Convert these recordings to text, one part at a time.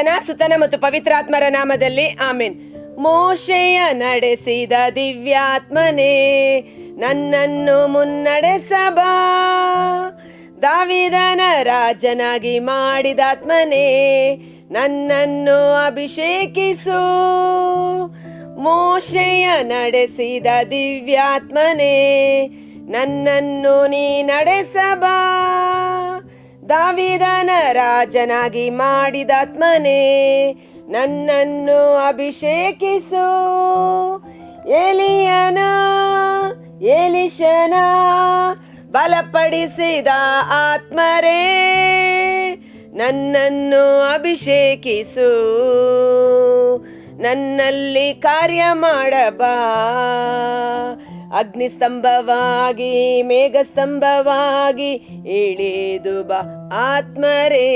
ಪಿತನ ಸುತನ ಮತ್ತು ಪವಿತ್ರಾತ್ಮರ ನಾಮದಲ್ಲಿ ಆಮೇನ್. ಮೋಶೆಯ ನಡೆಸಿದ ದಿವ್ಯಾತ್ಮನೇ, ನನ್ನನ್ನು ಮುನ್ನಡೆಸಬಾ. ದಾವಿದನ ರಾಜನಾಗಿ ಮಾಡಿದಾತ್ಮನೇ, ನನ್ನನ್ನು ಅಭಿಷೇಕಿಸು. ಮೋಶೆಯ ನಡೆಸಿದ ದಿವ್ಯಾತ್ಮನೇ, ನನ್ನನ್ನು ನೀ ನಡೆಸಬಾ. ದಾವಿದನ ರಾಜನಾಗಿ ಮಾಡಿದಾತ್ಮನೇ ನನ್ನನ್ನು ಅಭಿಷೇಕಿಸು. ಎಲಿಯನ ಎಲಿಶನ ಬಲಪಡಿಸಿದ ಆತ್ಮರೇ ನನ್ನನ್ನು ಅಭಿಷೇಕಿಸು. ನನ್ನಲ್ಲಿ ಕಾರ್ಯ ಮಾಡಬಾ. ಅಗ್ನಿಸ್ತಂಭವಾಗಿ, ಮೇಘಸ್ತಂಭವಾಗಿ ಇಳಿದು ಬಾ ಆತ್ಮರೇ.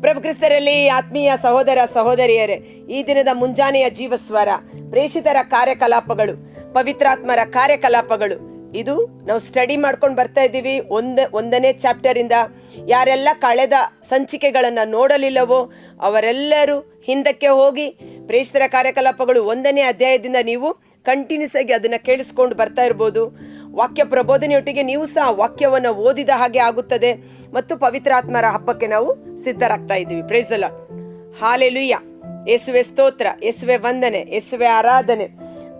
ಪ್ರಭು ಕ್ರಿಸ್ತರಲ್ಲಿ ಆತ್ಮೀಯ ಸಹೋದರ ಸಹೋದರಿಯರೇ, ಈ ದಿನದ ಮುಂಜಾನೆಯ ಜೀವಸ್ವರ, ಪ್ರೇಷಿತರ ಕಾರ್ಯಕಲಾಪಗಳು, ಪವಿತ್ರಾತ್ಮರ ಕಾರ್ಯಕಲಾಪಗಳು. ಇದು ನಾವು ಸ್ಟಡಿ ಮಾಡ್ಕೊಂಡು ಬರ್ತಾ ಇದ್ದೀವಿ. ಒಂದ, ಒಂದನೇ ಚಾಪ್ಟರ್ ಇಂದ ಯಾರೆಲ್ಲ ಕಳೆದ ಸಂಚಿಕೆಗಳನ್ನು ನೋಡಲಿಲ್ಲವೋ, ಅವರೆಲ್ಲರೂ ಹಿಂದಕ್ಕೆ ಹೋಗಿ ಪ್ರೇಷಿತರ ಕಾರ್ಯಕಲಾಪಗಳು ಒಂದನೇ ಅಧ್ಯಾಯದಿಂದ ನೀವು ಕಂಟಿನ್ಯೂಸ್ ಆಗಿ ಅದನ್ನು ಕೇಳಿಸ್ಕೊಂಡು ಬರ್ತಾ ಇರ್ಬೋದು. ವಾಕ್ಯ ಪ್ರಬೋಧನೆಯೊಟ್ಟಿಗೆ ನೀವು ಸಹ ವಾಕ್ಯವನ್ನು ಓದಿದ ಹಾಗೆ ಆಗುತ್ತದೆ ಮತ್ತು ಪವಿತ್ರಾತ್ಮರ ಹಬ್ಬಕ್ಕೆ ನಾವು ಸಿದ್ಧರಾಗ್ತಾ ಇದ್ದೀವಿ. ಪ್ರೇಸಲ ಹಾಲೆಲುಯ್ಯ ಯೇಸುವೆ ಸ್ತೋತ್ರ ಎಸುವೆ ವಂದನೆ ಎಸುವೆ ಆರಾಧನೆ.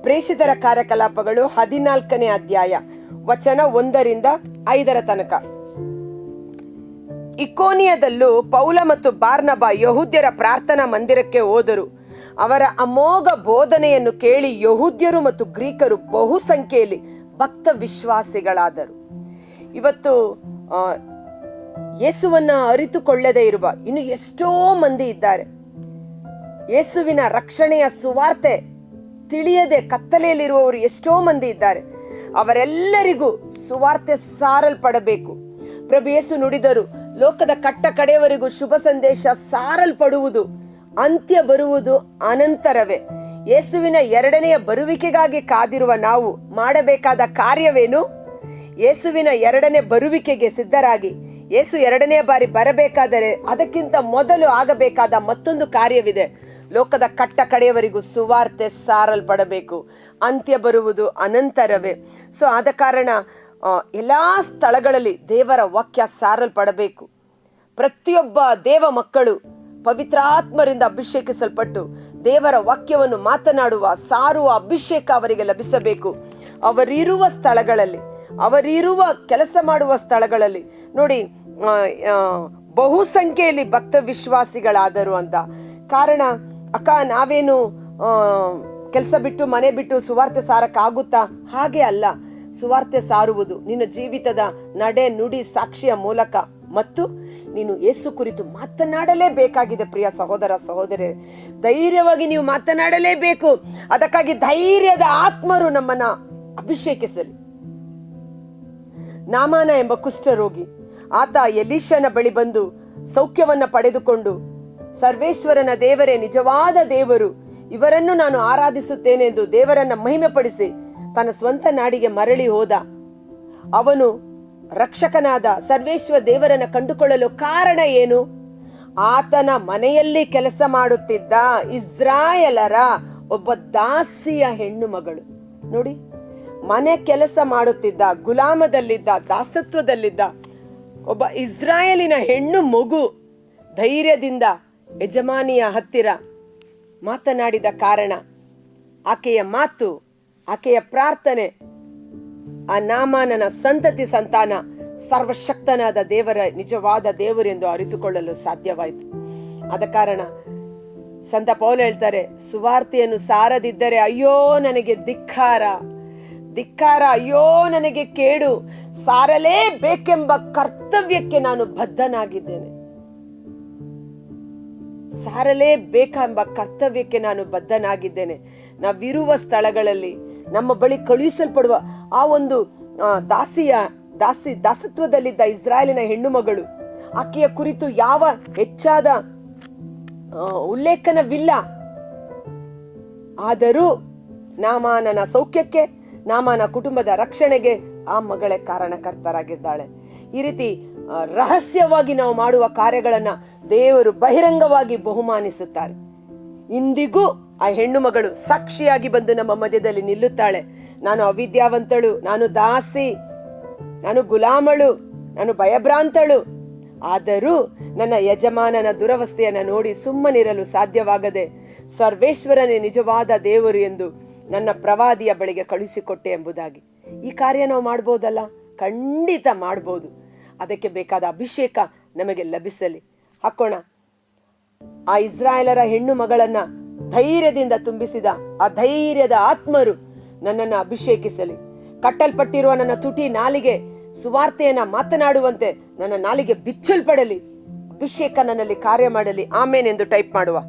ಪ್ರೇಷಿತರ ಕಾರ್ಯಕಲಾಪಗಳು ಹದಿನಾಲ್ಕನೇ ಅಧ್ಯಾಯ, ವಚನ ಒಂದರಿಂದ ಐದರ ತನಕ. ಇಕೋನಿಯದಲ್ಲೂ ಪೌಲ ಮತ್ತು ಬಾರ್ನಬ ಯಹೂದ್ಯರ ಪ್ರಾರ್ಥನಾ ಮಂದಿರಕ್ಕೆ ಹೋದರು. ಅವರ ಅಮೋಘ ಬೋಧನೆಯನ್ನು ಕೇಳಿ ಯಹೂದ್ಯರು ಮತ್ತು ಗ್ರೀಕರು ಬಹುಸಂಖ್ಯೆಯಲ್ಲಿ ಭಕ್ತ ವಿಶ್ವಾಸಿಗಳಾದರು ಇವತ್ತು ಯೇಸುವನ್ನ ಅರಿತುಕೊಳ್ಳದೇ ಇರುವ ಇನ್ನು ಎಷ್ಟೋ ಮಂದಿ ಇದ್ದಾರೆ. ಯೇಸುವಿನ ರಕ್ಷಣೆಯ ಸುವಾರ್ತೆ ತಿಳಿಯದೆ ಕತ್ತಲೆಯಲ್ಲಿರುವವರು ಎಷ್ಟೋ ಮಂದಿ ಇದ್ದಾರೆ. ಅವರೆಲ್ಲರಿಗೂ ಸುವಾರ್ತೆ ಸಾರಲ್ಪಡಬೇಕು. ಪ್ರಭು ಯೇಸು ನುಡಿದರು, ಲೋಕದ ಕಟ್ಟ ಕಡೆಯವರೆಗೂ ಶುಭ ಸಂದೇಶ ಸಾರಲ್ಪಡುವುದು ಅಂತ್ಯ ಬರುವುದು ಅನಂತರವೇ. ಯೇಸುವಿನ ಎರಡನೆಯ ಬರುವಿಕೆಗಾಗಿ ಕಾದಿರುವ ನಾವು ಮಾಡಬೇಕಾದ ಕಾರ್ಯವೇನು? ಯೇಸುವಿನ ಎರಡನೇ ಬರುವಿಕೆಗೆ ಸಿದ್ಧರಾಗಿ, ಯೇಸು ಎರಡನೇ ಬಾರಿ ಬರಬೇಕಾದರೆ ಅದಕ್ಕಿಂತ ಮೊದಲು ಆಗಬೇಕಾದ ಮತ್ತೊಂದು ಕಾರ್ಯವಿದೆ. ಲೋಕದ ಕಟ್ಟ ಕಡೆಯವರಿಗೂ ಸುವಾರ್ತೆ ಸಾರಲ್ಪಡಬೇಕು. ಅಂತ್ಯ ಬರುವುದು ಅನಂತರವೇ. ಸೊ, ಆದ ಕಾರಣ ಎಲ್ಲ ಸ್ಥಳಗಳಲ್ಲಿ ದೇವರ ವಾಕ್ಯ ಸಾರಲ್ಪಡಬೇಕು. ಪ್ರತಿಯೊಬ್ಬ ದೇವ ಮಕ್ಕಳು ಪವಿತ್ರಾತ್ಮರಿಂದ ಅಭಿಷೇಕಿಸಲ್ಪಟ್ಟು ದೇವರ ವಾಕ್ಯವನ್ನು ಮಾತನಾಡುವ, ಸಾರುವ ಅಭಿಷೇಕ ಅವರಿಗೆ ಲಭಿಸಬೇಕು. ಅವರಿರುವ ಸ್ಥಳಗಳಲ್ಲಿ, ಅವರಿರುವ ಕೆಲಸ ಮಾಡುವ ಸ್ಥಳಗಳಲ್ಲಿ, ನೋಡಿ ಬಹುಸಂಖ್ಯೆಯಲ್ಲಿ ಭಕ್ತ ವಿಶ್ವಾಸಿಗಳಾದರು ಅಂತ. ಕಾರಣ, ಅಕ್ಕ, ನಾವೇನು ಕೆಲಸ ಬಿಟ್ಟು, ಮನೆ ಬಿಟ್ಟು ಸುವಾರ್ತೆ ಸಾರಕ್ಕಾಗುತ್ತಾ ಹಾಗೆ ಅಲ್ಲ. ಸುವಾರ್ತೆ ಸಾರುವುದು ನಿನ್ನ ಜೀವಿತದ ನಡೆ ನುಡಿ ಸಾಕ್ಷಿಯ ಮೂಲಕ. ಮತ್ತು ನೀನು ಯೇಸು ಕುರಿತು ಮಾತನಾಡಲೇಬೇಕಾಗಿದೆ ಪ್ರಿಯ ಸಹೋದರ ಸಹೋದರಿ ಧೈರ್ಯವಾಗಿ ನೀವು ಮಾತನಾಡಲೇಬೇಕು. ಅದಕ್ಕಾಗಿ ಧೈರ್ಯದ ಆತ್ಮರು ನಮ್ಮನ್ನ ಅಭಿಷೇಕಿಸಲಿ. ನಾಮಾನ ಎಂಬ ಕುಷ್ಠರೋಗಿ, ಆತ ಎಲೀಶನ ಬಳಿ ಬಂದು ಸೌಖ್ಯವನ್ನ ಪಡೆದುಕೊಂಡು, ಸರ್ವೇಶ್ವರನ ದೇವರೇ, ನಿಜವಾದ ದೇವರು, ಇವರನ್ನು ನಾನು ಆರಾಧಿಸುತ್ತೇನೆ ಎಂದು ದೇವರನ್ನ ಮಹಿಮೆಪಡಿಸಿ ತನ್ನ ಸ್ವಂತ ನಾಡಿಗೆ ಮರಳಿ ಹೋದ. ಅವನು ರಕ್ಷಕನಾದ ಸರ್ವೇಶ್ವರ ದೇವರನ್ನು ಕಂಡುಕೊಳ್ಳಲು ಕಾರಣ ಏನು? ಆತನ ಮನೆಯಲ್ಲಿ ಕೆಲಸ ಮಾಡುತ್ತಿದ್ದ ಇಸ್ರಾಯಲರ ಒಬ್ಬ ದಾಸಿಯ ಹೆಣ್ಣು ಮಗಳು. ನೋಡಿ, ಮನೆ ಕೆಲಸ ಮಾಡುತ್ತಿದ್ದ, ಗುಲಾಮದಲ್ಲಿದ್ದ, ದಾಸತ್ವದಲ್ಲಿದ್ದ ಒಬ್ಬ ಇಸ್ರಾಯೇಲಿನ ಹೆಣ್ಣು ಮಗು ಧೈರ್ಯದಿಂದ ಯಜಮಾನಿಯ ಹತ್ತಿರ ಮಾತನಾಡಿದ ಕಾರಣ ಆಕೆಯ ಮಾತು, ಆಕೆಯ ಪ್ರಾರ್ಥನೆ ಆ ನಾಮಾನನ ಸಂತತಿ ಸಂತಾನ ಸರ್ವಶಕ್ತನಾದ ದೇವರ, ನಿಜವಾದ ದೇವರೆಂದು ಅರಿತುಕೊಳ್ಳಲು ಸಾಧ್ಯವಾಯಿತು. ಆದ ಕಾರಣ ಸಂತ ಪೌಲ ಹೇಳ್ತಾರೆ, ಸುವಾರ್ತೆಯನ್ನು ಸಾರದಿದ್ದರೆ ಅಯ್ಯೋ ನನಗೆ ಧಿಕ್ಕಾರ ಧಿಕ್ಕಾರ ಅಯ್ಯೋ ನನಗೆ ಕೇಡು, ಸಾರಲೇಬೇಕೆಂಬ ಕರ್ತವ್ಯಕ್ಕೆ ನಾನು ಬದ್ಧನಾಗಿದ್ದೇನೆ. ಸಾರಲೇಬೇಕೆಂಬ ಕರ್ತವ್ಯಕ್ಕೆ ನಾನು ಬದ್ಧನಾಗಿದ್ದೇನೆ. ನಾವಿರುವ ಸ್ಥಳಗಳಲ್ಲಿ ನಮ್ಮ ಬಳಿ ಕಳುಹಿಸಲ್ಪಡುವ ಆ ಒಂದು ದಾಸಿಯ, ದಾಸಿ, ದಾಸತ್ವದಲ್ಲಿದ್ದ ಇಸ್ರಾಯೇಲಿನ ಹೆಣ್ಣು ಮಗಳು ಆಕೆಯ ಕುರಿತು ಯಾವ ಹೆಚ್ಚಾದ ಉಲ್ಲೇಖನವಿಲ್ಲ. ಆದರೂ ನಾಮಾನನ ಸೌಖ್ಯಕ್ಕೆ, ನಾಮಾನ ಕುಟುಂಬದ ರಕ್ಷಣೆಗೆ ಆ ಮಗಳೇ ಕಾರಣಕರ್ತರಾಗಿದ್ದಾಳೆ. ಈ ರೀತಿ ರಹಸ್ಯವಾಗಿ ನಾವು ಮಾಡುವ ಕಾರ್ಯಗಳನ್ನ ದೇವರು ಬಹಿರಂಗವಾಗಿ ಬಹುಮಾನಿಸುತ್ತಾರೆ. ಇಂದಿಗೂ ಆ ಹೆಣ್ಣು ಮಗಳು ಸಾಕ್ಷಿಯಾಗಿ ಬಂದು ನಮ್ಮ ಮಧ್ಯದಲ್ಲಿ ನಿಲ್ಲುತ್ತಾಳೆ. ನಾನು ಅವಿದ್ಯಾವಂತಳು, ನಾನು ದಾಸಿ, ನಾನು ಗುಲಾಮಳು, ನಾನು ಭಯಭ್ರಾಂತಳು. ಆದರೂ ನನ್ನ ಯಜಮಾನನ ದುರವಸ್ಥೆಯನ್ನು ನೋಡಿ ಸುಮ್ಮನಿರಲು ಸಾಧ್ಯವಾಗದೆ, ಸರ್ವೇಶ್ವರನೇ ನಿಜವಾದ ದೇವರು ಎಂದು ನನ್ನ ಪ್ರವಾದಿಯ ಬಳಿಗೆ ಕಳುಹಿಸಿಕೊಟ್ಟೆ ಎಂಬುದಾಗಿ. ಈ ಕಾರ್ಯ ನಾವು ಮಾಡ್ಬೋದಲ್ಲ? ಖಂಡಿತ ಮಾಡ್ಬೋದು. ಅದಕ್ಕೆ ಬೇಕಾದ ಅಭಿಷೇಕ ನಮಗೆ ಲಭಿಸಲಿ. ಹಾಕೋಣ. ಆ ಇಸ್ರಾಯೇಲರ ಹೆಣ್ಣು ಮಗಳನ್ನ ಧೈರ್ಯದಿಂದ ತುಂಬಿಸಿದ ಆ ಧೈರ್ಯದ ಆತ್ಮರು ನನ್ನನ್ನು ಅಭಿಷೇಕಿಸಲಿ. ಕಟ್ಟಲ್ಪಟ್ಟಿರುವ ನನ್ನ ತುಟಿ ನಾಲಿಗೆ ಸುವಾರ್ತೆಯನ್ನ ಮಾತನಾಡುವಂತೆ ನನ್ನ ನಾಲಿಗೆ ಬಿಚ್ಚಲ್ಪಡಲಿ. ಅಭಿಷೇಕ ನನ್ನಲ್ಲಿ ಕಾರ್ಯ ಮಾಡಲಿ. ಆಮೇನೆಂದು ಟೈಪ್ ಮಾಡುವ.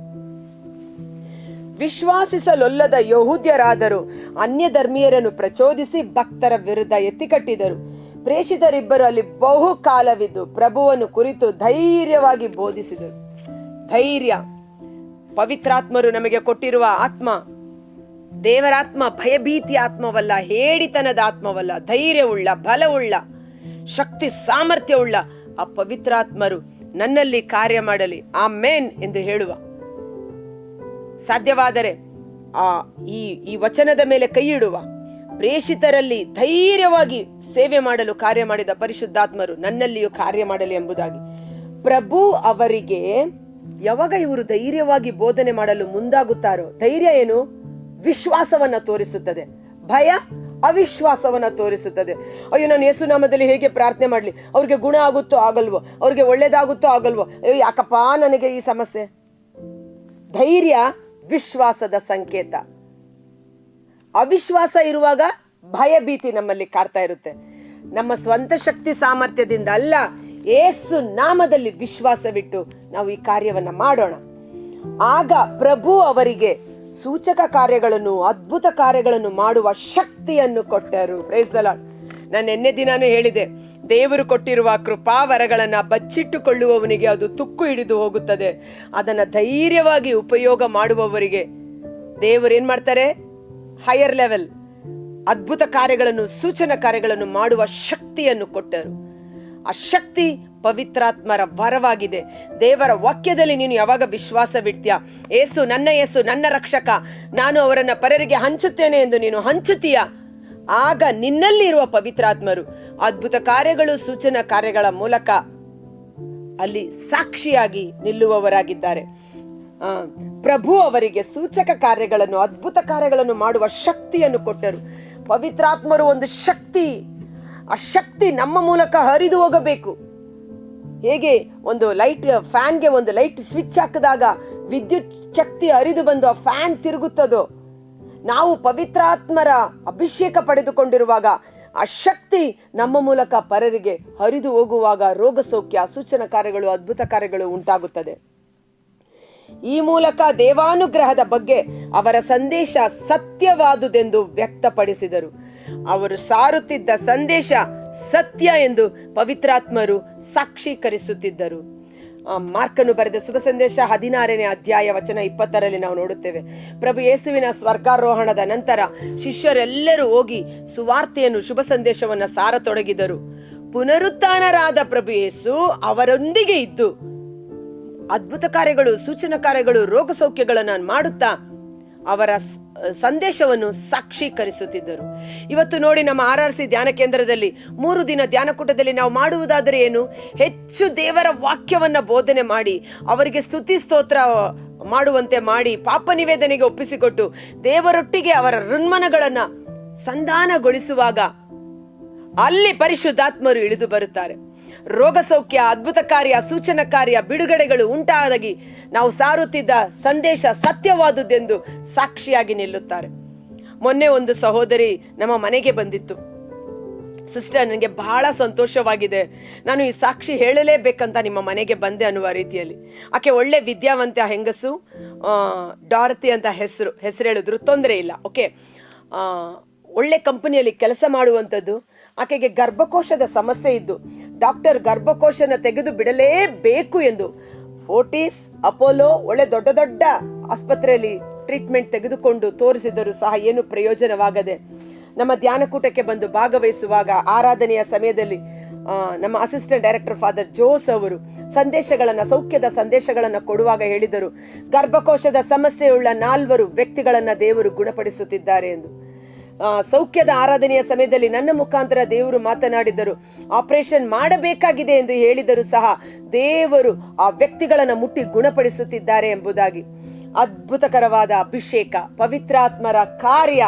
ವಿಶ್ವಾಸಿಸಲೊಲ್ಲದ ಯಹೂದ್ಯರಾದರು. ಅನ್ಯ ಧರ್ಮೀಯರನ್ನು ಪ್ರಚೋದಿಸಿ ಭಕ್ತರ ವಿರುದ್ಧ ಎತ್ತಿಕಟ್ಟಿದರು ಪ್ರೇಷಿತರಿಬ್ಬರು ಅಲ್ಲಿ ಬಹುಕಾಲವಿದ್ದು ಪ್ರಭುವನ್ನು ಕುರಿತು ಧೈರ್ಯವಾಗಿ ಬೋಧಿಸಿದರು. ಧೈರ್ಯ. ಪವಿತ್ರಾತ್ಮರು ನಮಗೆ ಕೊಟ್ಟಿರುವ ಆತ್ಮ. ದೇವರಾತ್ಮ ಭಯಭೀತಿ ಆತ್ಮವಲ್ಲ, ಹೇಡಿತನದ ಆತ್ಮವಲ್ಲ, ಧೈರ್ಯವುಳ್ಳ, ಬಲವುಳ್ಳ, ಶಕ್ತಿ ಸಾಮರ್ಥ್ಯವುಳ್ಳ ಆ ಪವಿತ್ರಾತ್ಮರು ನನ್ನಲ್ಲಿ ಕಾರ್ಯ ಮಾಡಲಿ. ಆ ಮೇನ್ ಎಂದು ಹೇಳುವ. ಸಾಧ್ಯವಾದರೆ ಆ ಈ ಈ ವಚನದ ಮೇಲೆ ಕೈಯಿಡುವ ಪ್ರೇಷಿತರಲ್ಲಿ ಧೈರ್ಯವಾಗಿ ಸೇವೆ ಮಾಡಲು ಕಾರ್ಯ ಮಾಡಿದ ಪರಿಶುದ್ಧಾತ್ಮರು ನನ್ನಲ್ಲಿಯೂ ಕಾರ್ಯ ಮಾಡಲಿ ಎಂಬುದಾಗಿ. ಪ್ರಭು ಅವರಿಗೆ ಯಾವಾಗ ಇವರು ಧೈರ್ಯವಾಗಿ ಬೋಧನೆ ಮಾಡಲು ಮುಂದಾಗುತ್ತಾರೋ, ಧೈರ್ಯ ಏನು? ವಿಶ್ವಾಸವನ್ನ ತೋರಿಸುತ್ತದೆ. ಭಯ ಅವಿಶ್ವಾಸವನ್ನ ತೋರಿಸುತ್ತದೆ. ಅಯ್ಯೋ, ನಾನು ಯೇಸು ನಾಮದಲ್ಲಿ ಹೇಗೆ ಪ್ರಾರ್ಥನೆ ಮಾಡಲಿ? ಅವ್ರಿಗೆ ಗುಣ ಆಗುತ್ತೋ ಆಗಲ್ವೋ? ಅವ್ರಿಗೆ ಒಳ್ಳೇದಾಗುತ್ತೋ ಆಗಲ್ವೋ? ಅಯ್ಯೋ, ಯಾಕಪ್ಪ ನನಗೆ ಈ ಸಮಸ್ಯೆ? ಧೈರ್ಯ ವಿಶ್ವಾಸದ ಸಂಕೇತ. ಅವಿಶ್ವಾಸ ಇರುವಾಗ ಭಯ ಭೀತಿ ನಮ್ಮಲ್ಲಿ ಕಾಡ್ತಾ ಇರುತ್ತೆ. ನಮ್ಮ ಸ್ವಂತ ಶಕ್ತಿ ಸಾಮರ್ಥ್ಯದಿಂದ ಅಲ್ಲ ಏಸು ನಾಮದಲ್ಲಿ ವಿಶ್ವಾಸವಿಟ್ಟು ನಾವು ಈ ಕಾರ್ಯವನ್ನ ಮಾಡೋಣ. ಆಗ ಪ್ರಭು ಅವರಿಗೆ ಸೂಚಕ ಕಾರ್ಯಗಳನ್ನು, ಅದ್ಭುತ ಕಾರ್ಯಗಳನ್ನು ಮಾಡುವ ಶಕ್ತಿಯನ್ನು ಕೊಟ್ಟರು. ನಾನು ನಿನ್ನೆ ದಿನಾನು ಹೇಳಿದೆ, ದೇವರು ಕೊಟ್ಟಿರುವ ಕೃಪಾವರಗಳನ್ನು ಬಚ್ಚಿಟ್ಟುಕೊಳ್ಳುವವನಿಗೆ ಅದು ತುಕ್ಕು ಹಿಡಿದು ಹೋಗುತ್ತದೆ. ಅದನ್ನು ಧೈರ್ಯವಾಗಿ ಉಪಯೋಗ ಮಾಡುವವರಿಗೆ ದೇವರು ಏನು ಮಾಡ್ತಾರೆ? ಹೈಯರ್ ಲೆವೆಲ್ ಅದ್ಭುತ ಕಾರ್ಯಗಳನ್ನು, ಸೂಚನಾ ಕಾರ್ಯಗಳನ್ನು ಮಾಡುವ ಶಕ್ತಿಯನ್ನು ಕೊಟ್ಟರು. ಆ ಶಕ್ತಿ ಪವಿತ್ರಾತ್ಮರ ವರವಾಗಿದೆ. ದೇವರ ವಾಕ್ಯದಲ್ಲಿ ನೀನು ಯಾವಾಗ ವಿಶ್ವಾಸವಿಡ್ತೀಯ? ಏಸು, ನನ್ನ ಏಸು, ನನ್ನ ರಕ್ಷಕ, ನಾನು ಅವರನ್ನು ಪರರಿಗೆ ಹಂಚುತ್ತೇನೆ ಎಂದು ನೀನು ಹಂಚುತ್ತೀಯ? ಆಗ ನಿನ್ನಲ್ಲಿರುವ ಪವಿತ್ರಾತ್ಮರು ಅದ್ಭುತ ಕಾರ್ಯಗಳು ಸೂಚನಾ ಕಾರ್ಯಗಳ ಮೂಲಕ ಅಲ್ಲಿ ಸಾಕ್ಷಿಯಾಗಿ ನಿಲ್ಲುವವರಾಗಿದ್ದಾರೆ. ಪ್ರಭು ಅವರಿಗೆ ಸೂಚಕ ಕಾರ್ಯಗಳನ್ನು, ಅದ್ಭುತ ಕಾರ್ಯಗಳನ್ನು ಮಾಡುವ ಶಕ್ತಿಯನ್ನು ಕೊಟ್ಟರು. ಪವಿತ್ರಾತ್ಮರು ಒಂದು ಶಕ್ತಿ. ಆ ಶಕ್ತಿ ನಮ್ಮ ಮೂಲಕ ಹರಿದು ಹೋಗಬೇಕು. ಹೇಗೆ ಒಂದು ಲೈಟ್, ಫ್ಯಾನ್ಗೆ ಒಂದು ಲೈಟ್ ಸ್ವಿಚ್ ಹಾಕಿದಾಗ ವಿದ್ಯುತ್ ಶಕ್ತಿ ಹರಿದು ಬಂದು ಆ ಫ್ಯಾನ್ ತಿರುಗುತ್ತದೋ? ನಾವು ಪವಿತ್ರಾತ್ಮರ ಅಭಿಷೇಕ ಪಡೆದುಕೊಂಡಿರುವಾಗ ಆ ಶಕ್ತಿ ನಮ್ಮ ಮೂಲಕ ಪರರಿಗೆ ಹರಿದು ಹೋಗುವಾಗ ರೋಗ ಸೌಖ್ಯ ಸೂಚನಾ ಕಾರ್ಯಗಳು, ಅದ್ಭುತ ಕಾರ್ಯಗಳು ಉಂಟಾಗುತ್ತದೆ. ಈ ಮೂಲಕ ದೇವಾನುಗ್ರಹದ ಬಗ್ಗೆ ಅವರ ಸಂದೇಶ ಸತ್ಯವಾದುದೆಂದು ವ್ಯಕ್ತಪಡಿಸಿದರು. ಅವರು ಸಾರುತ್ತಿದ್ದ ಸಂದೇಶ ಸತ್ಯ ಎಂದು ಪವಿತ್ರಾತ್ಮರು ಸಾಕ್ಷೀಕರಿಸುತ್ತಿದ್ದರು. ಮಾರ್ಕನ್ನು ಮಾರ್ಕನು ಬರೆದ ಶುಭ ಸಂದೇಶ ಹದಿನಾರನೇ ಅಧ್ಯಾಯ ವಚನ ಇಪ್ಪತ್ತರಲ್ಲಿ ನಾವು ನೋಡುತ್ತೇವೆ. ಪ್ರಭು ಯೇಸುವಿನ ಸ್ವರ್ಗಾರೋಹಣದ ನಂತರ ಶಿಷ್ಯರೆಲ್ಲರೂ ಹೋಗಿ ಸುವಾರ್ತೆಯನ್ನು, ಶುಭ ಸಂದೇಶವನ್ನು ಸಾರತೊಡಗಿದರು. ಪುನರುತ್ಥಾನರಾದ ಪ್ರಭು ಯೇಸು ಅವರೊಂದಿಗೆ ಇದ್ದು ಅದ್ಭುತ ಕಾರ್ಯಗಳು, ಸೂಚನಾ ಕಾರ್ಯಗಳು, ರೋಗ ಸೌಖ್ಯಗಳನ್ನು ಮಾಡುತ್ತಾ ಅವರ ಸಂದೇಶವನ್ನು ಸಾಕ್ಷೀಕರಿಸುತ್ತಿದ್ದರು. ಇವತ್ತು ನೋಡಿ ನಮ್ಮ ಆರ್ ಆರ್ ಸಿ ಧ್ಯಾನ ಕೇಂದ್ರದಲ್ಲಿ ಮೂರು ದಿನ ಧ್ಯಾನಕೂಟದಲ್ಲಿ ನಾವು ಮಾಡುವುದಾದರೆ ಏನು? ಹೆಚ್ಚು ದೇವರ ವಾಕ್ಯವನ್ನು ಬೋಧನೆ ಮಾಡಿ, ಅವರಿಗೆ ಸ್ತುತಿ ಸ್ತೋತ್ರ ಮಾಡುವಂತೆ ಮಾಡಿ, ಪಾಪ ನಿವೇದನೆಗೆ ಒಪ್ಪಿಸಿಕೊಟ್ಟು, ದೇವರೊಟ್ಟಿಗೆ ಅವರ ಋಣ್ಮನಗಳನ್ನು ಸಂಧಾನಗೊಳಿಸುವಾಗ ಅಲ್ಲಿ ಪರಿಶುದ್ಧಾತ್ಮರು ಇಳಿದು ಬರುತ್ತಾರೆ. ರೋಗ ಸೌಖ್ಯ, ಅದ್ಭುತ ಕಾರ್ಯ ಸೂಚನ ಕಾರ್ಯ, ಬಿಡುಗಡೆಗಳು ಉಂಟಾದಾಗಿ ನಾವು ಸಾರುತ್ತಿದ್ದ ಸಂದೇಶ ಸತ್ಯವಾದುದೆಂದು ಸಾಕ್ಷಿಯಾಗಿ ನಿಲ್ಲುತ್ತಾರೆ. ಮೊನ್ನೆ ಒಂದು ಸಹೋದರಿ ನಮ್ಮ ಮನೆಗೆ ಬಂದಿತ್ತು. ಸಿಸ್ಟರ್, ನನಗೆ ಬಹಳ ಸಂತೋಷವಾಗಿದೆ. ನಾನು ಈ ಸಾಕ್ಷಿ ಹೇಳಲೇಬೇಕಂತ ನಿಮ್ಮ ಮನೆಗೆ ಬಂದೆ ಅನ್ನುವ ರೀತಿಯಲ್ಲಿ. ಆಕೆ ಒಳ್ಳೆ ವಿದ್ಯಾವಂತ ಹೆಂಗಸು ಡಾರತಿ ಅಂತ ಹೆಸರು ಹೆಸರು ಹೇಳಿದ್ರು, ತೊಂದರೆ ಇಲ್ಲ, ಓಕೆ? ಒಳ್ಳೆ ಕಂಪನಿಯಲ್ಲಿ ಕೆಲಸ ಮಾಡುವಂಥದ್ದು ಆಕೆಗೆ ಗರ್ಭಕೋಶದ ಸಮಸ್ಯೆ ಇದ್ದು ಡಾಕ್ಟರ್ ಗರ್ಭಕೋಶನ ತೆಗೆದು ಬಿಡಲೇಬೇಕು ಎಂದು ಫೋರ್ಟಿಸ್, ಅಪೋಲೋ ಒಳ್ಳೆ ದೊಡ್ಡ ದೊಡ್ಡ ಆಸ್ಪತ್ರೆಯಲ್ಲಿ ಟ್ರೀಟ್ಮೆಂಟ್ ತೆಗೆದುಕೊಂಡು ತೋರಿಸಿದರೂ ಸಹ ಏನು ಪ್ರಯೋಜನವಾಗದೆ ನಮ್ಮ ಧ್ಯಾನಕೂಟಕ್ಕೆ ಬಂದು ಭಾಗವಹಿಸುವಾಗ ಆರಾಧನೆಯ ಸಮಯದಲ್ಲಿ ನಮ್ಮ ಅಸಿಸ್ಟೆಂಟ್ ಡೈರೆಕ್ಟರ್ ಫಾದರ್ ಜೋಸ್ ಅವರು ಸಂದೇಶಗಳನ್ನು, ಸೌಖ್ಯದ ಸಂದೇಶಗಳನ್ನು ಕೊಡುವಾಗ ಹೇಳಿದರು, ಗರ್ಭಕೋಶದ ಸಮಸ್ಯೆಯುಳ್ಳ ನಾಲ್ವರು ವ್ಯಕ್ತಿಗಳನ್ನು ದೇವರು ಗುಣಪಡಿಸುತ್ತಿದ್ದಾರೆ ಎಂದು. ಸೌಖ್ಯದ ಆರಾಧನೆಯ ಸಮಯದಲ್ಲಿ ನನ್ನ ಮುಖಾಂತರ ದೇವರು ಮಾತನಾಡಿದರು ಆಪರೇಷನ್ ಮಾಡಬೇಕಾಗಿದೆ ಎಂದು ಹೇಳಿದರು ಸಹ ದೇವರು ಆ ವ್ಯಕ್ತಿಗಳನ್ನು ಮುಟ್ಟಿ ಗುಣಪಡಿಸುತ್ತಿದ್ದಾರೆ ಎಂಬುದಾಗಿ. ಅದ್ಭುತಕರವಾದ ಅಭಿಷೇಕ, ಪವಿತ್ರಾತ್ಮರ ಕಾರ್ಯ,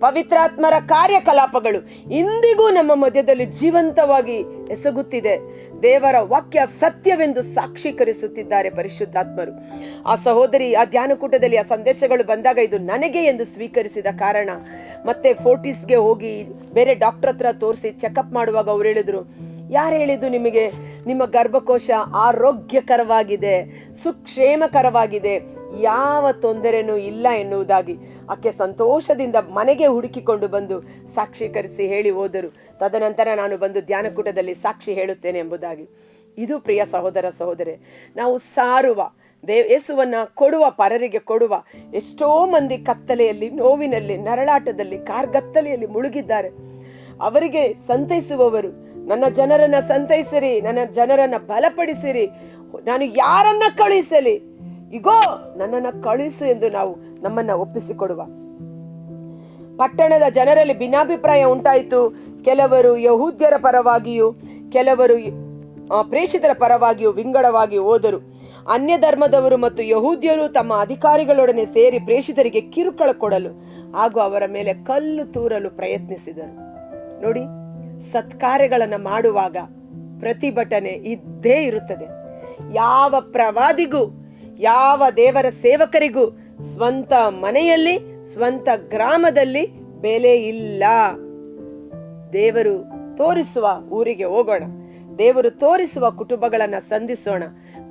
ಪವಿತ್ರಾತ್ಮರ ಕಾರ್ಯಕಲಾಪಗಳು ಇಂದಿಗೂ ನಮ್ಮ ಮಧ್ಯದಲ್ಲಿ ಜೀವಂತವಾಗಿ ಎಸಗುತ್ತಿದೆ. ದೇವರ ವಾಕ್ಯ ಸತ್ಯವೆಂದು ಸಾಕ್ಷೀಕರಿಸುತ್ತಿದ್ದಾರೆ ಪರಿಶುದ್ಧಾತ್ಮರು. ಆ ಸಹೋದರಿ, ಆ ಧ್ಯಾನಕೂಟದಲ್ಲಿ ಆ ಸಂದೇಶಗಳು ಬಂದಾಗ ಇದು ನನಗೆ ಎಂದು ಸ್ವೀಕರಿಸಿದ ಕಾರಣ ಮತ್ತೆ ಫೋರ್ಟಿಸ್ಗೆ ಹೋಗಿ ಬೇರೆ ಡಾಕ್ಟರ್ ಹತ್ರ ತೋರಿಸಿ ಚೆಕಪ್ ಮಾಡುವಾಗ ಅವ್ರು ಹೇಳಿದ್ರು, ಯಾರು ಹೇಳಿದ್ದು ನಿಮಗೆ? ನಿಮ್ಮ ಗರ್ಭಕೋಶ ಆರೋಗ್ಯಕರವಾಗಿದೆ, ಸುಕ್ಷೇಮಕರವಾಗಿದೆ ಯಾವ ತೊಂದರೆನೂ ಇಲ್ಲ ಎನ್ನುವುದಾಗಿ ಆಕೆ ಸಂತೋಷದಿಂದ ಮನೆಗೆ ಹುಡುಕಿಕೊಂಡು ಬಂದು ಸಾಕ್ಷೀಕರಿಸಿ ಹೇಳಿ ಹೋದರು. ತದನಂತರ ನಾನು ಬಂದು ಧ್ಯಾನಕೂಟದಲ್ಲಿ ಸಾಕ್ಷಿ ಹೇಳುತ್ತೇನೆ ಎಂಬುದಾಗಿ. ಇದು ಪ್ರಿಯ ಸಹೋದರ ಸಹೋದರೆ, ನಾವು ಸಾರುವ, ದೇವ್ ಯೇಸುವನ್ನ ಕೊಡುವ, ಪರರಿಗೆ ಕೊಡುವ ಎಷ್ಟೋ ಮಂದಿ ಕತ್ತಲೆಯಲ್ಲಿ, ನೋವಿನಲ್ಲಿ, ನರಳಾಟದಲ್ಲಿ, ಕಾರ್ಗತ್ತಲೆಯಲ್ಲಿ ಮುಳುಗಿದ್ದಾರೆ. ಅವರಿಗೆ ಸಂತೈಸುವವರು, ನನ್ನ ಜನರನ್ನ ಸಂತೈಸಿರಿ, ನನ್ನ ಜನರನ್ನ ಬಲಪಡಿಸಿರಿ, ನಾನು ಯಾರನ್ನ ಕಳುಹಿಸಲಿ? ಇಗೋ, ನನ್ನನ್ನು ಕಳಿಸು ಎಂದು ನಾವು ನಮ್ಮನ್ನ ಒಪ್ಪಿಸಿಕೊಡುವ. ಪಟ್ಟಣದ ಜನರಲ್ಲಿ ಭಿನ್ನಾಭಿಪ್ರಾಯ ಉಂಟಾಯಿತು. ಕೆಲವರು ಯಹೂದ್ಯರ ಪರವಾಗಿಯೂ, ಕೆಲವರು ಪ್ರೇಷಿತರ ಪರವಾಗಿಯೂ ವಿಂಗಡವಾಗಿ ಹೋದರು. ಅನ್ಯ ಧರ್ಮದವರು ಮತ್ತು ಯಹೂದ್ಯರು ತಮ್ಮ ಅಧಿಕಾರಿಗಳೊಡನೆ ಸೇರಿ ಪ್ರೇಷಿತರಿಗೆ ಕಿರುಕುಳ ಕೊಡಲು ಹಾಗೂ ಅವರ ಮೇಲೆ ಕಲ್ಲು ತೂರಲು ಪ್ರಯತ್ನಿಸಿದರು. ನೋಡಿ, ಸತ್ಕಾರ್ಯಗಳನ್ನು ಮಾಡುವಾಗ ಪ್ರತಿಭಟನೆ ಇದ್ದೇ ಇರುತ್ತದೆ. ಯಾವ ಪ್ರವಾದಿಗೂ ಯಾವ ದೇವರ ಸೇವಕರಿಗೂ ಸ್ವಂತ ಮನೆಯಲ್ಲಿ, ಸ್ವಂತ ಗ್ರಾಮದಲ್ಲಿ ಬೆಲೆ ಇಲ್ಲ. ದೇವರು ತೋರಿಸುವ ಊರಿಗೆ ಹೋಗೋಣ. ದೇವರು ತೋರಿಸುವ ಕುಟುಂಬಗಳನ್ನ ಸಂಧಿಸೋಣ.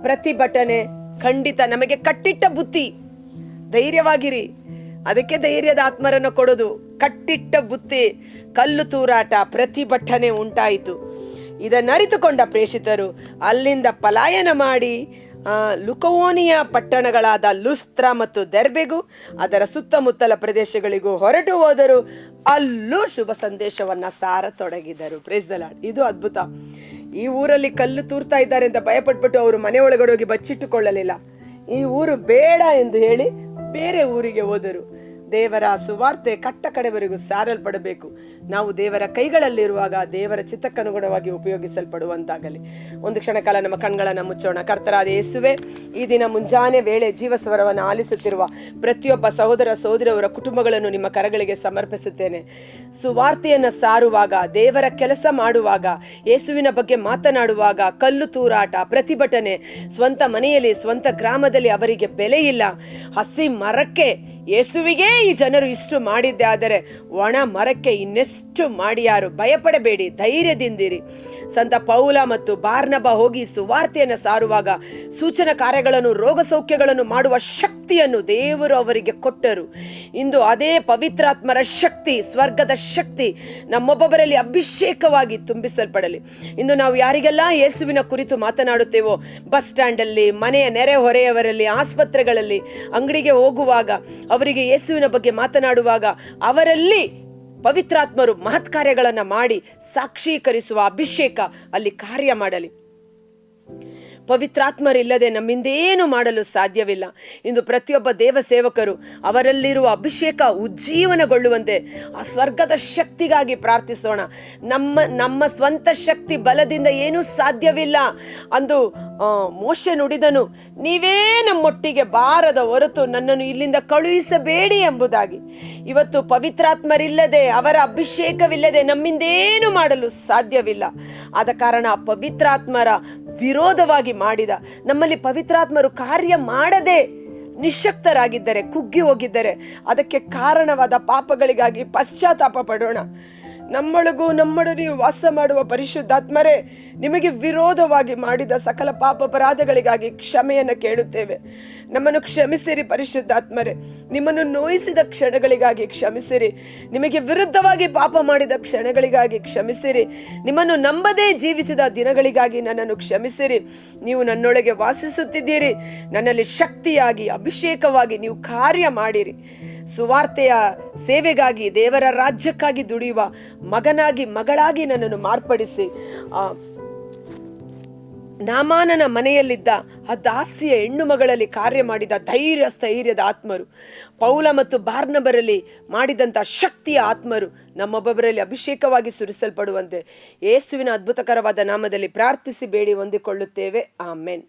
ಪ್ರತಿಭಟನೆ ಖಂಡಿತ ನಮಗೆ ಕಟ್ಟಿಟ್ಟ ಬುತ್ತಿ ಧೈರ್ಯವಾಗಿರಿ. ಅದಕ್ಕೆ ಧೈರ್ಯದ ಆತ್ಮರನ್ನು ಕೊಡೋದು ಕಟ್ಟಿಟ್ಟ ಬುತ್ತಿ ಕಲ್ಲು ತೂರಾಟ, ಪ್ರತಿಭಟನೆ ಉಂಟಾಯಿತು. ಇದನ್ನರಿತುಕೊಂಡ ಪ್ರೇಷಿತರು ಅಲ್ಲಿಂದ ಪಲಾಯನ ಮಾಡಿ ಲುಕವೋನಿಯ ಪಟ್ಟಣಗಳಾದ ಲುಸ್ತ್ರ ಮತ್ತು ದೆರ್ಬೆಗೂ, ಅದರ ಸುತ್ತಮುತ್ತಲ ಪ್ರದೇಶಗಳಿಗೂ ಹೊರಟು ಹೋದರು ಅಲ್ಲೂ ಶುಭ ಸಂದೇಶವನ್ನ ಸಾರತೊಡಗಿದರು. Praise the lord. ಇದು ಅದ್ಭುತ. ಈ ಊರಲ್ಲಿ ಕಲ್ಲು ತೂರ್ತಾ ಇದ್ದಾರೆ ಅಂತ ಭಯಪಟ್ಬಿಟ್ಟು ಅವರು ಮನೆ ಒಳಗಡೆ ಹೋಗಿ ಬಚ್ಚಿಟ್ಟುಕೊಳ್ಳಲಿಲ್ಲ. ಈ ಊರು ಬೇಡ ಎಂದು ಹೇಳಿ ಬೇರೆ ಊರಿಗೆ ಹೋದರು. ದೇವರ ಸುವಾರ್ತೆ ಕಟ್ಟ ಕಡೆವರೆಗೂ ಸಾರಲ್ಪಡಬೇಕು. ನಾವು ದೇವರ ಕೈಗಳಲ್ಲಿರುವಾಗ ದೇವರ ಚಿತ್ತಕ್ಕನುಗುಣವಾಗಿ ಉಪಯೋಗಿಸಲ್ಪಡುವಂತಾಗಲಿ. ಒಂದು ಕ್ಷಣ ಕಾಲ ನಮ್ಮ ಕಣ್ಗಳನ್ನು ಮುಚ್ಚೋಣ. ಕರ್ತರಾದ ಯೇಸುವೆ, ಈ ದಿನ ಮುಂಜಾನೆ ವೇಳೆ ಜೀವಸ್ವರವನ್ನು ಆಲಿಸುತ್ತಿರುವ ಪ್ರತಿಯೊಬ್ಬ ಸಹೋದರ ಸಹೋದರಿಯವರ ಕುಟುಂಬಗಳನ್ನು ನಿಮ್ಮ ಕರಗಳಿಗೆ ಸಮರ್ಪಿಸುತ್ತೇನೆ. ಸುವಾರ್ತೆಯನ್ನು ಸಾರುವಾಗ, ದೇವರ ಕೆಲಸ ಮಾಡುವಾಗ, ಯೇಸುವಿನ ಬಗ್ಗೆ ಮಾತನಾಡುವಾಗ ಕಲ್ಲು ತೂರಾಟ, ಪ್ರತಿಭಟನೆ, ಸ್ವಂತ ಮನೆಯಲ್ಲಿ, ಸ್ವಂತ ಗ್ರಾಮದಲ್ಲಿ ಅವರಿಗೆ ಬೆಲೆ ಇಲ್ಲ. ಹಸಿ ಮರಕ್ಕೆ ಯೇಸುವಿಗೆ ಈ ಜನರು ಇಷ್ಟು ಮಾಡಿದ್ದೆ, ಆದರೆ ಒಣ ಮರಕ್ಕೆ ಇನ್ನೆಷ್ಟು ಮಾಡಿಯಾರು? ಭಯಪಡಬೇಡಿ, ಧೈರ್ಯದಿಂದಿರಿ. ಸಂತ ಪೌಲ ಮತ್ತು ಬಾರ್ನಬ ಹೋಗಿ ಸುವಾರ್ತೆಯನ್ನು ಸಾರುವಾಗ ಸೂಚನ ಕಾರ್ಯಗಳನ್ನು, ರೋಗ ಸೌಖ್ಯಗಳನ್ನು ಮಾಡುವ ಶಕ್ತಿಯನ್ನು ದೇವರು ಅವರಿಗೆ ಕೊಟ್ಟರು. ಇಂದು ಅದೇ ಪವಿತ್ರಾತ್ಮರ ಶಕ್ತಿ, ಸ್ವರ್ಗದ ಶಕ್ತಿ ನಮ್ಮೊಬ್ಬೊಬ್ಬರಲ್ಲಿ ಅಭಿಷೇಕವಾಗಿ ತುಂಬಿಸಲ್ಪಡಲಿ. ಇಂದು ನಾವು ಯಾರಿಗೆಲ್ಲ ಯೇಸುವಿನ ಕುರಿತು ಮಾತನಾಡುತ್ತೇವೋ, ಬಸ್ ಸ್ಟ್ಯಾಂಡಲ್ಲಿ, ಮನೆಯ ನೆರೆ ಹೊರೆಯವರಲ್ಲಿ ಆಸ್ಪತ್ರೆಗಳಲ್ಲಿ, ಅಂಗಡಿಗೆ ಹೋಗುವಾಗ ಅವರಿಗೆ ಯೇಸುವಿನ ಬಗ್ಗೆ ಮಾತನಾಡುವಾಗ ಅವರಲ್ಲಿ ಪವಿತ್ರಾತ್ಮರು ಮಹತ್ ಕಾರ್ಯಗಳನ್ನು ಮಾಡಿ ಸಾಕ್ಷೀಕರಿಸುವ ಅಭಿಷೇಕ ಅಲ್ಲಿ ಕಾರ್ಯ ಮಾಡಲಿ. ಪವಿತ್ರಾತ್ಮರಿಲ್ಲದೆ ನಮ್ಮಿಂದೇನು ಮಾಡಲು ಸಾಧ್ಯವಿಲ್ಲ. ಇಂದು ಪ್ರತಿಯೊಬ್ಬ ದೇವ ಸೇವಕರು ಅವರಲ್ಲಿರುವ ಅಭಿಷೇಕ ಉಜ್ಜೀವನಗೊಳ್ಳುವಂತೆ ಆ ಸ್ವರ್ಗದ ಶಕ್ತಿಗಾಗಿ ಪ್ರಾರ್ಥಿಸೋಣ. ನಮ್ಮ ನಮ್ಮ ಸ್ವಂತ ಶಕ್ತಿ ಬಲದಿಂದ ಏನೂ ಸಾಧ್ಯವಿಲ್ಲ ಅಂದು ಮೋಶೆ ನುಡಿದನು, ನೀವೇ ನಮ್ಮೊಟ್ಟಿಗೆ ಬಾರದ ಹೊರತು ನನ್ನನ್ನು ಇಲ್ಲಿಂದ ಕಳುಹಿಸಬೇಡಿ ಎಂಬುದಾಗಿ. ಇವತ್ತು ಪವಿತ್ರಾತ್ಮರಿಲ್ಲದೆ, ಅವರ ಅಭಿಷೇಕವಿಲ್ಲದೆ ನಮ್ಮಿಂದೇನು ಮಾಡಲು ಸಾಧ್ಯವಿಲ್ಲ. ಆದ ಕಾರಣ ಪವಿತ್ರಾತ್ಮರ ವಿರೋಧವಾಗಿ ಮಾಡಿದ. ನಮ್ಮಲ್ಲಿ ಪವಿತ್ರಾತ್ಮರು ಕಾರ್ಯ ಮಾಡದೆ ನಿಶಕ್ತರಾಗಿದ್ದರೆ ಕುಗ್ಗಿ ಹೋಗಿದ್ದರೆ ಅದಕ್ಕೆ ಕಾರಣವಾದ ಪಾಪಗಳಿಗಾಗಿ ಪಶ್ಚಾತ್ತಾಪ ಪಡೋಣ. ನಮ್ಮೊಳಗೂ ನಮ್ಮೊಡನೆಯೂ ವಾಸ ಮಾಡುವ ಪರಿಶುದ್ಧಾತ್ಮರೇ, ನಿಮಗೆ ವಿರೋಧವಾಗಿ ಮಾಡಿದ ಸಕಲ ಪಾಪ ಅಪರಾಧಗಳಿಗಾಗಿ ಕ್ಷಮೆಯನ್ನು ಕೇಳುತ್ತೇವೆ. ನಮ್ಮನ್ನು ಕ್ಷಮಿಸಿರಿ ಪರಿಶುದ್ಧಾತ್ಮರೇ. ನಿಮ್ಮನ್ನು ನೋಯಿಸಿದ ಕ್ಷಣಗಳಿಗಾಗಿ ಕ್ಷಮಿಸಿರಿ. ನಿಮಗೆ ವಿರುದ್ಧವಾಗಿ ಪಾಪ ಮಾಡಿದ ಕ್ಷಣಗಳಿಗಾಗಿ ಕ್ಷಮಿಸಿರಿ. ನಿಮ್ಮನ್ನು ನಂಬದೇ ಜೀವಿಸಿದ ದಿನಗಳಿಗಾಗಿ ನನ್ನನ್ನು ಕ್ಷಮಿಸಿರಿ. ನೀವು ನನ್ನೊಳಗೆ ವಾಸಿಸುತ್ತಿದ್ದೀರಿ. ನನ್ನಲ್ಲಿ ಶಕ್ತಿಯಾಗಿ, ಅಭಿಷೇಕವಾಗಿ ನೀವು ಕಾರ್ಯ ಮಾಡಿರಿ. ಸುವಾರ್ತೆಯ ಸೇವೆಗಾಗಿ, ದೇವರ ರಾಜ್ಯಕ್ಕಾಗಿ ದುಡಿಯುವ ಮಗನಾಗಿ, ಮಗಳಾಗಿ ನನ್ನನ್ನು ಮಾರ್ಪಡಿಸಿ. ನಾಮಾನನ ಮನೆಯಲ್ಲಿದ್ದ ಆ ದಾಸಿಯ ಹೆಣ್ಣು ಮಗಳಲ್ಲಿ ಕಾರ್ಯ ಮಾಡಿದ ಧೈರ್ಯ ಸ್ಥೈರ್ಯದ ಆತ್ಮರು, ಪೌಲ ಮತ್ತು ಬಾರ್ನಬರಲ್ಲಿ ಮಾಡಿದಂಥ ಶಕ್ತಿಯ ಆತ್ಮರು ನಮ್ಮೊಬ್ಬೊಬ್ಬರಲ್ಲಿ ಅಭಿಷೇಕವಾಗಿ ಸುರಿಸಲ್ಪಡುವಂತೆ ಯೇಸುವಿನ ಅದ್ಭುತಕರವಾದ ನಾಮದಲ್ಲಿ ಪ್ರಾರ್ಥಿಸಿ ಬೇಡಿ, ಹೊಂದಿಕೊಳ್ಳುತ್ತೇವೆ. ಆಮೆನ್.